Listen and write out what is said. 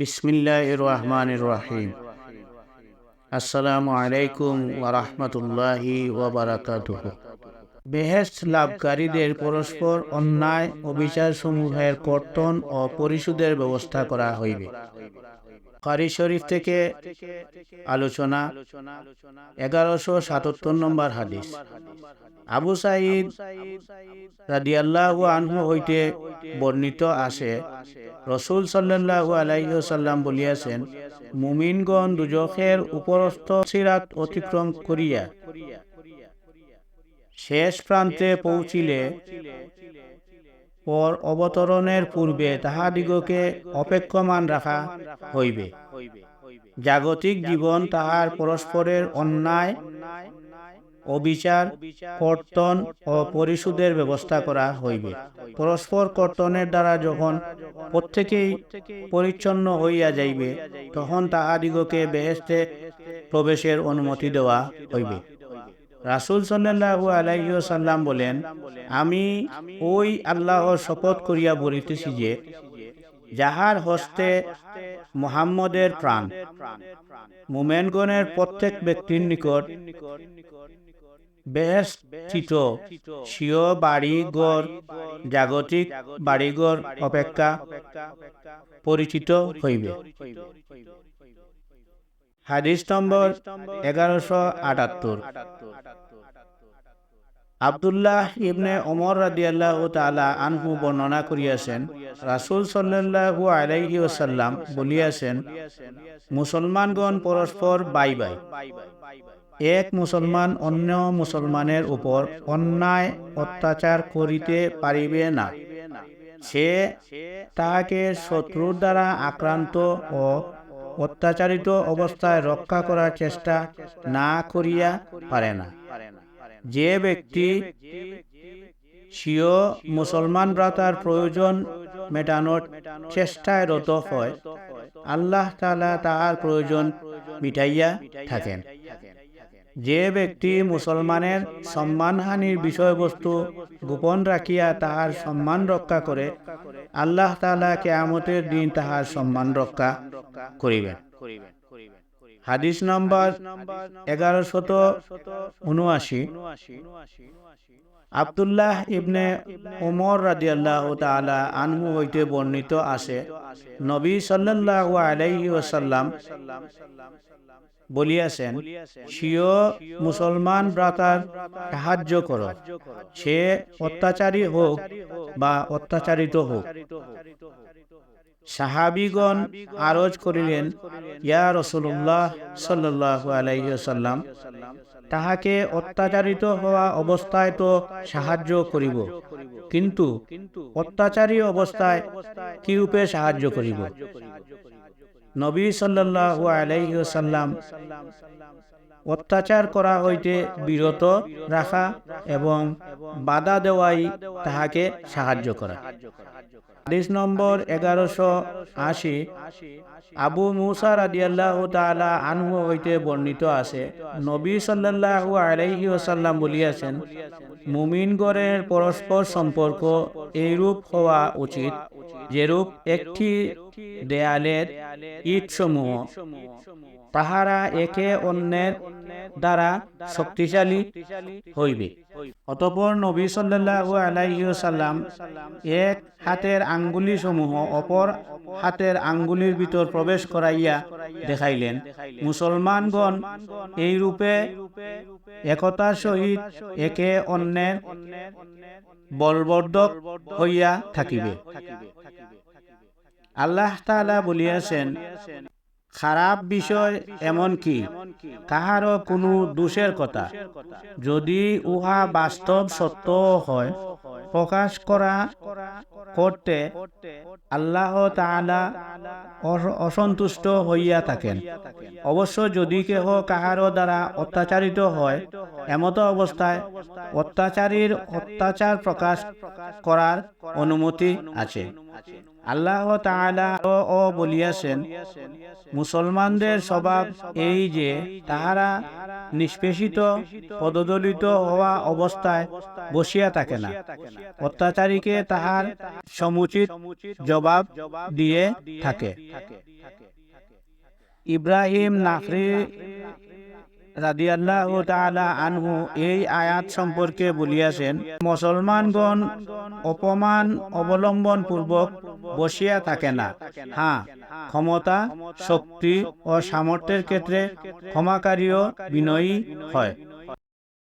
বিসমিল্লাহ রহমান রাহিম। আসসালামু আলাইকুম ওরহমতুল্লাহি ওবরাকাতুহ বেহেস লাভকারীদের পরস্পর অন্যায় অবিচার সমূহের কর্তন ও পরিশোধের ব্যবস্থা করা হইবে। কারি শরীফ থেকে আলোচনা এগারোশো সাতাত্তর নম্বর হাদিস। আবু সাইদ রাদিয়াল্লাহু আনহু হইতে বর্ণিত আছে রসুল সাল্লাল্লাহু আলাইহি সাল্লাম বলিয়াছেন, মুমিনগণ দুজখের উপরস্থ সিরাত অতিক্রম করিয়া শেষ প্রান্তে পৌঁছিলে পর অবতরণের পূর্বে তাহাদিগকে অপেক্ষমান রাখা হইবে। জাগতিক জীবন তাহার পরস্পরের অন্যায় অবিচার কর্তন ও পরিশোধের ব্যবস্থা করা হইবে। পরস্পর কর্তনের দ্বারা যখন প্রত্যেকেই পরিচ্ছন্ন হইয়া যাইবে তখন তাহাদিগকে বেহেস্তে প্রবেশের অনুমতি দেওয়া হইবে। রাসুল সাল্লাহু আলাইসাল্লাম বলেন, আমি ওই আল্লাহর শপথ করিয়া বলিতেছি যে, যাহার হস্তে মোহাম্মদের প্রাণ, মোমেনগণের প্রত্যেক ব্যক্তির নিকট বেহস্থিত স্বীয় বাড়িঘর, জাগতিক বাড়িঘর অপেক্ষা পরিচিত হইবে। হাদিস নম্বর এগারোশো আটাত্তর। আবদুল্লাহ ইবনে ওমর রাদিয়াল্লাহ তালা আনহু বর্ণনা করিয়াছেন, রাসুল সাল্লাহু আলাইহি ওসাল্লাম বলিয়াছেন, মুসলমানগণ পরস্পর বাই বাই। এক মুসলমান অন্য মুসলমানের উপর অন্যায় অত্যাচার করিতে পারিবে না। সে তাহাকে শত্রুর দ্বারা আক্রান্ত ও অত্যাচারিত অবস্থায় রক্ষা করার চেষ্টা না করিয়া পারে না। যে ব্যক্তি স্বীয় মুসলমান ভ্রাতার প্রয়োজন মেটানোর চেষ্টায় রত হয়, আল্লাহ তালা তাহার প্রয়োজন মিটাইয়া থাকেন। যে ব্যক্তি মুসলমানের সম্মানহানির বিষয়বস্তু গোপন রাখিয়া তাহার সম্মান রক্ষা করে, আল্লাহ তালা কেয়ামতের দিন তাহার সম্মান রক্ষা করিবেন। হাদিস নম্বর এগারোশত উনআশি। আবদুল্লাহ ইবনে ওমর রাদিয়াল্লাহ তাআলা আনহু হইতে বর্ণিত আছে নবী সাল্লাল্লাহু আলাইহি ওয়াসাল্লাম বলিয়াছেন স্বীয় মুসলমান ভ্রাতার সাহায্য কর, সে অত্যাচারী হোক বা অত্যাচারিত হোক। সাহাবিগণ আরজ করিলেন, ইয়া রসুল্লাহ সাল্লাহ আলাইসাল্লাম তাহাকে অত্যাচারিত হওয়া অবস্থায় তো সাহায্য করিব। কিন্তু অত্যাচারী অবস্থায় কিরূপে সাহায্য করিব? নবী সাল্লাহ আলাইসাল্লাম অত্যাচার করা হইতে বিরত রাখা এবং বাধা দেওয়াই তাহাকে সাহায্য করা। হাদিস নম্বর এগারোশো আশি, আবু মুসা রাদিয়াল্লাহ তালা আনহু হইতে বর্ণিত আছে, নবী সাল্লাল্লাহু আলাইহি ওসাল্লাম বলিয়াছেন মুমিনগণের পরস্পর সম্পর্ক এইরূপ হওয়া উচিত, যেরূপ একটি দেয়ালের ইটসমূহ তাহারা একে অন্যের দ্বারা শক্তিশালী হইবে। অতপর নবী সাল্লাল্লাহু আলাইহি সাল্লাম এক হাতের আঙ্গুলি সমূহ অপর হাতের আঙ্গুলির ভিতর প্রবেশ করাইয়া দেখাইলেন। মুসলমানগণ এই রূপে একতার সহিত একে অন্যের বলবর্ধক হইয়া থাকিবে। আল্লাহ তাআলা বলিয়াছেন, খারাপ বিষয় এমন কি? কাহারও কোনো দোষের কথা। যদি উহা বাস্তব সত্য হয়, প্রকাশ করা করতে আল্লাহ তাআলা অসন্তুষ্ট হইয়া থাকেন। অবশ্য যদি কেহ কাহারও দ্বারা অত্যাচারিত হয়, এমত অবস্থায় অত্যাচারীর অত্যাচার প্রকাশ করার অনুমতি আছে। আল্লাহ ও বলিয়াছেন, মুসলমানদের স্বভাব এই যে তাহারা নিষ্পেষিত, পদদলিত হওয়া অবস্থায় বসিয়া থাকে না। অত্যাচারীকে তাহার সমুচিত জবাব দিয়ে থাকে। ইব্রাহিম নাফরি রাদিয়াল্লাহু তাআলা আনহু এই আয়াত সম্পর্কে বলিয়াছেন, মুসলমানগণ অপমান অবলম্বন পূর্বক বসিয়া থাকে না। হ্যাঁ ক্ষমতা, শক্তি ও সামর্থ্যের ক্ষেত্রে ক্ষমাকারীও বিনয়ী হয়।